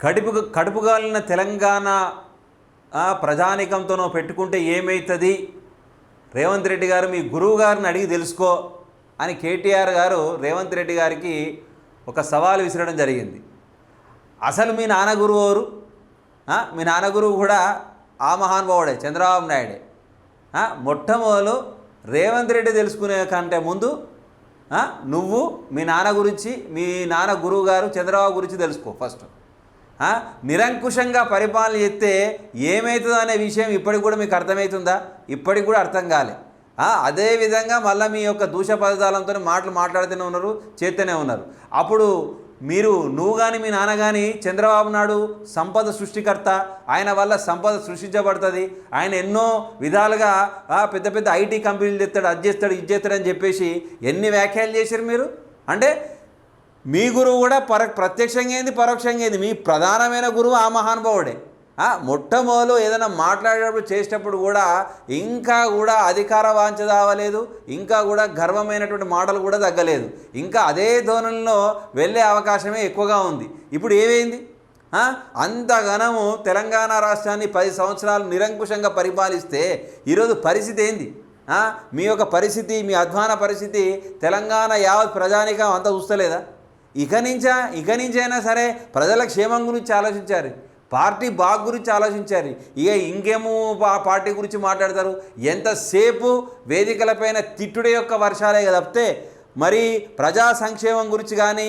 కడుపు కడుపుగాలిన తెలంగాణ ఆ, ప్రజానికంతోనో పెట్టుకుంటే ఏమవుతుంది రేవంత్ రెడ్డి గారు మీ గురువు గారిని అడిగి తెలుసుకో అని కేటీఆర్ గారు రేవంత్ రెడ్డి గారికి ఒక సవాల్ విసిరడం జరిగింది. అసలు మీ నాన్న గురువు ఎవరు? మీ నాన్న గురువు కూడా ఆ మహానుభావుడే చంద్రబాబు నాయుడే. మొట్టమొదలు రేవంత్ రెడ్డి తెలుసుకునే కంటే ముందు నువ్వు మీ నాన్న గురించి మీ నాన్న గురువు గారు చంద్రబాబు గురించి తెలుసుకో ఫస్ట్. నిరంకుశంగా పరిపాలన చేస్తే ఏమవుతుందో అనే విషయం ఇప్పటికి కూడా మీకు అర్థమవుతుందా? ఇప్పటికి కూడా అర్థం కాలే. అదేవిధంగా మళ్ళీ మీ యొక్క దూష పదజాలంతో మాటలు మాట్లాడుతూనే ఉన్నారు చేస్తూనే ఉన్నారు. అప్పుడు మీరు నువ్వు కానీ మీ నాన్న కానీ చంద్రబాబు నాయుడు సంపద సృష్టికర్త ఆయన వల్ల సంపద సృష్టించబడుతుంది ఆయన ఎన్నో విధాలుగా పెద్ద పెద్ద ఐటీ కంపెనీలు తెస్తాడు అది చేస్తాడు ఇది చేస్తాడని చెప్పేసి ఎన్ని వ్యాఖ్యలు చేశారు మీరు? అంటే మీ గురువు కూడా పర ప్రత్యక్షంగా ఏంది పరోక్షంగా ఏంది? మీ ప్రధానమైన గురువు ఆ మహానుభావుడే. మొట్టమొదలు ఏదైనా మాట్లాడేటప్పుడు చేసేటప్పుడు కూడా ఇంకా కూడా అధికార వాంఛ దావలేదు ఇంకా కూడా గర్వమైనటువంటి మాటలు కూడా తగ్గలేదు. ఇంకా అదే ధోరణిలో వెళ్ళే అవకాశమే ఎక్కువగా ఉంది. ఇప్పుడు ఏమైంది? అంతగనము తెలంగాణ రాష్ట్రాన్ని పది సంవత్సరాలు నిరంకుశంగా పరిపాలిస్తే ఈరోజు పరిస్థితి ఏంది? మీ యొక్క పరిస్థితి మీ అధ్వాన పరిస్థితి తెలంగాణ యావత్ ప్రజానికం అంతా చూస్తలేదా? ఇక నుంచా ఇక నుంచైనా సరే ప్రజల క్షేమం గురించి ఆలోచించారు. పార్టీ బాగు గురించి ఆలోచించారు. ఇక ఇంకేమో పార్టీ గురించి మాట్లాడతారు. ఎంతసేపు వేదికలపైన తిట్టుడే యొక్క వర్షాలే తప్పితే మరి ప్రజా సంక్షేమం గురించి కానీ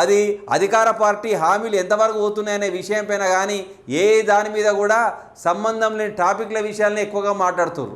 అది అధికార పార్టీ హామీలు ఎంతవరకు పోతున్నాయనే విషయం పైన కానీ ఏ దాని మీద కూడా సంబంధం లేని టాపిక్ల విషయాలని ఎక్కువగా మాట్లాడుతున్నారు